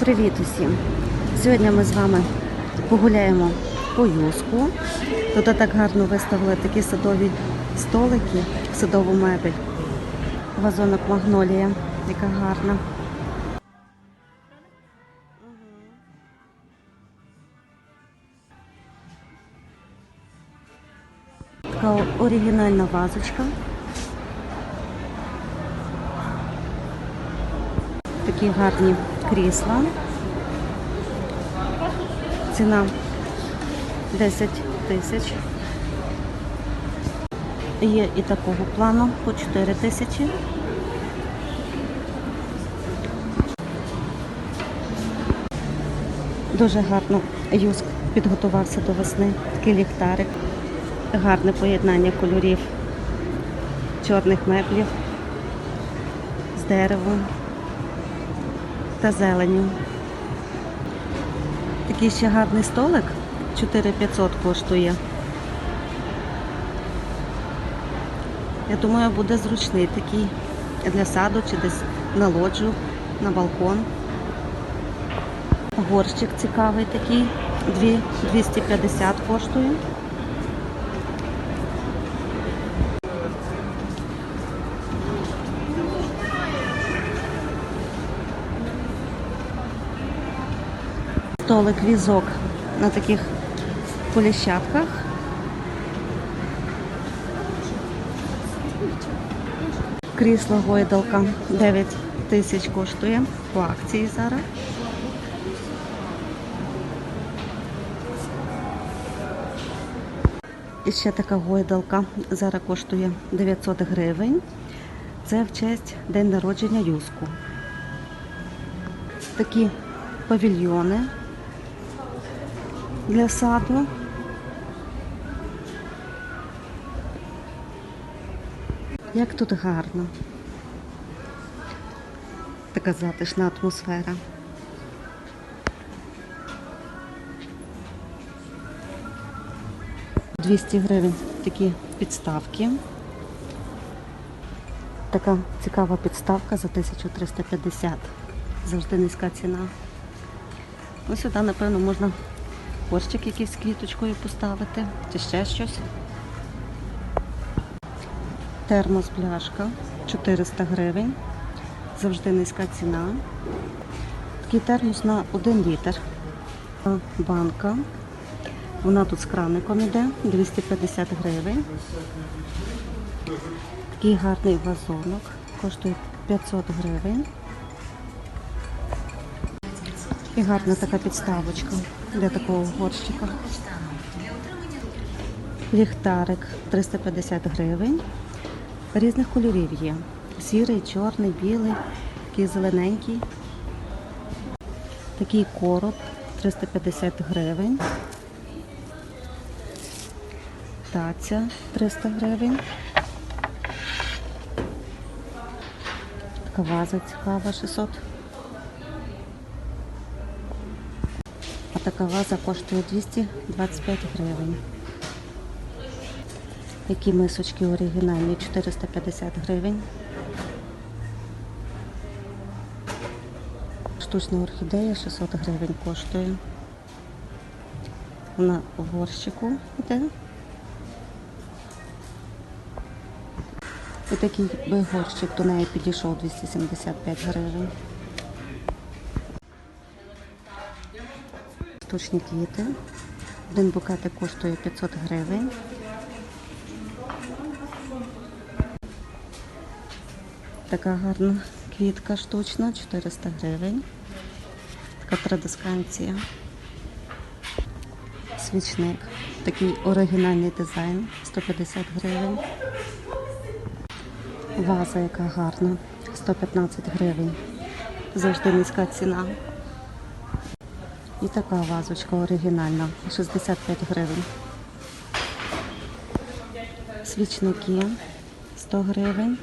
Привіт усім! Сьогодні ми з вами погуляємо по юску. Тут так гарно виставили такі садові столики, садову мебель. Вазонок магнолія, яка гарна. Така оригінальна вазочка. Такі гарні крісла. Ціна 10 тисяч. Є і такого плану по 4 тисячі. Дуже гарно юск підготувався до весни. Такий ліхтарик. Гарне поєднання кольорів чорних меблів з деревом та зеленю. Такий ще гарний столик 4500 коштує. Я думаю, буде зручний такий для саду чи десь на лоджу, на балкон. Горщик цікавий такий, 250 коштує. Столик візок на таких поліщатках. Крісло гойдалка 9 тисяч коштує по акції зараз. І ще така гойдалка зараз коштує 900 гривень. Це в честь день народження Юску. Такі павільйони для саду. Як тут гарно. Така затишна атмосфера. Двісті гривень такі підставки. Така цікава підставка за 1350. Завжди низька ціна. Ось сюди, напевно, можна горщик якийсь з квіточкою поставити, чи ще щось. Термос пляшка 400 гривень. Завжди низька ціна. Такий термос на 1 літр. Банка. Вона тут з краником іде, 250 гривень. Такий гарний вазонок, коштує 500 гривень. І гарна така підставочка для такого горщика. Ліхтарик 350 гривень. Різних кольорів є. Сірий, чорний, білий, такий зелененький. Такий короб 350 гривень. Таця 300 гривень. Така ваза цікава 600 А така ваза коштує 225 гривень. Які мисочки оригінальні 450 гривень. Штучна орхідея 600 гривень коштує. Вона в горщику йде. І такий би горщик до неї підійшов 275 гривень. Штучні квіти. Один букетик коштує 500 гривень. Така гарна квітка штучна, 400 гривень. Така традисканція. Свічник. Такий оригінальний дизайн, 150 гривень. Ваза, яка гарна, 115 гривень. Завжди низька ціна. І така вазочка оригінальна, 65 гривень. Свічники 100 гривень.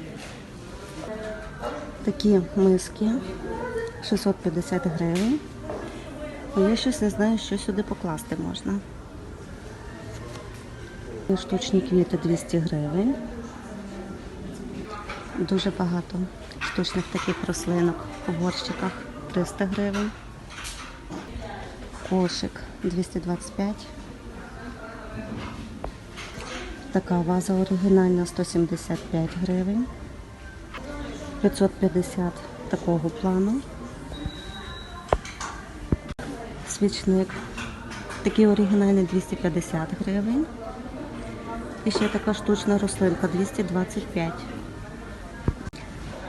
Такі миски 650 гривень. Я щось не знаю, що сюди покласти можна. Штучні квіти 200 гривень. Дуже багато штучних таких рослинок у горщиках 300 гривень. Кошик 225. Така ваза оригінальна 175 гривень. 550 такого плану. Свічник. Такий оригінальний 250 гривень. І ще така штучна рослинка 225.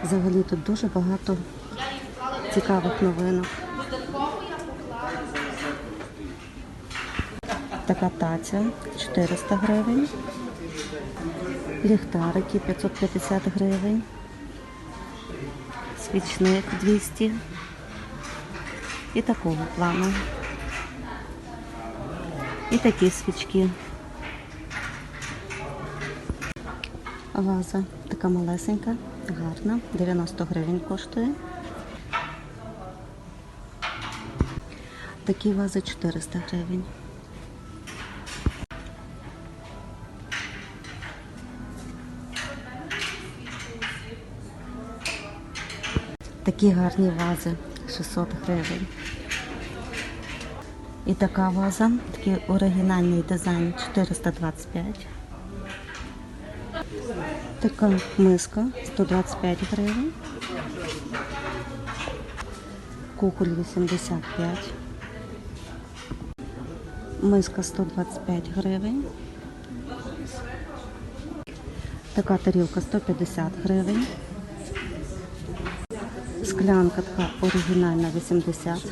Взагалі тут дуже багато цікавих новинок. Така таця 400 гривень. Ліхтарики 550 гривень. Свічник 200. І такого плану. І такі свічки. Ваза така малесенька, гарна, 90 гривень коштує. Такі вази 400 гривень. Такі гарні вази 600 гривень. І така ваза, такий оригінальний дизайн 425. Така миска 125 гривень. Кухоль 85. Миска 125 гривень. Така тарілка 150 гривень. Склянка така оригінальна 80.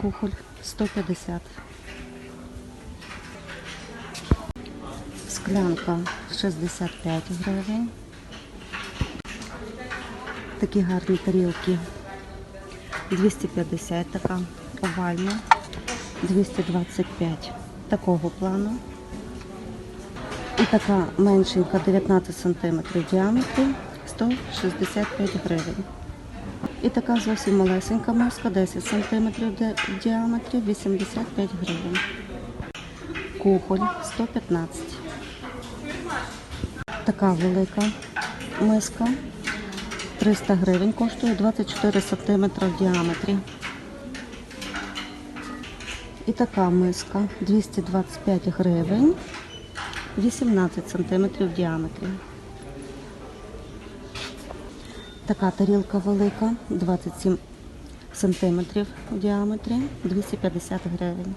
Кухоль 150. Склянка 65 гривень. Такі гарні тарілки. 250 така овальна. 225 такого плану. І така меншенька 19 см в діаметрі 165 гривень. І така зовсім малесенька миска 10 см в діаметрі 85 гривень. Кухоль 115. Така велика миска 300 гривень коштує 24 см в діаметрі. І така миска 225 гривень 18 см в діаметрі. Така тарілка велика 27 см в діаметрі 250 гривень.